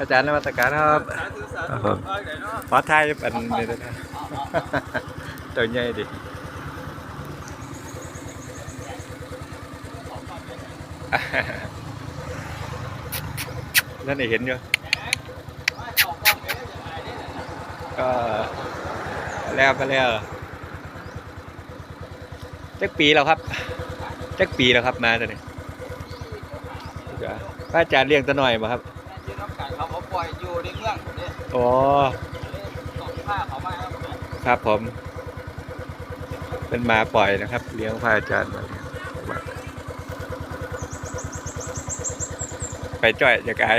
อาจารย์นวัตการครับสาธุสาครับผธุมเอาไหนเนาะขอทายอันนี้ด้วยนะตัวใหญ่ดินั่นเห็นอยู่ก็แล้วไปแล้วจักปีแล้วครับจักปีแล้วครับมาตัวนี้พระอาจารย์เลี้ยงตัวหน่อยบ่ครับ ยืนน้ำกันเขาเขาปล่อยอยู่ในเมืองเนี่ยอ๋อตกผ้าเขามาครับครับผม เป็นหมาปล่อยนะครับ เลี้ยงพระอาจารย์มาเลี้ยงไปจ่อยจะกาย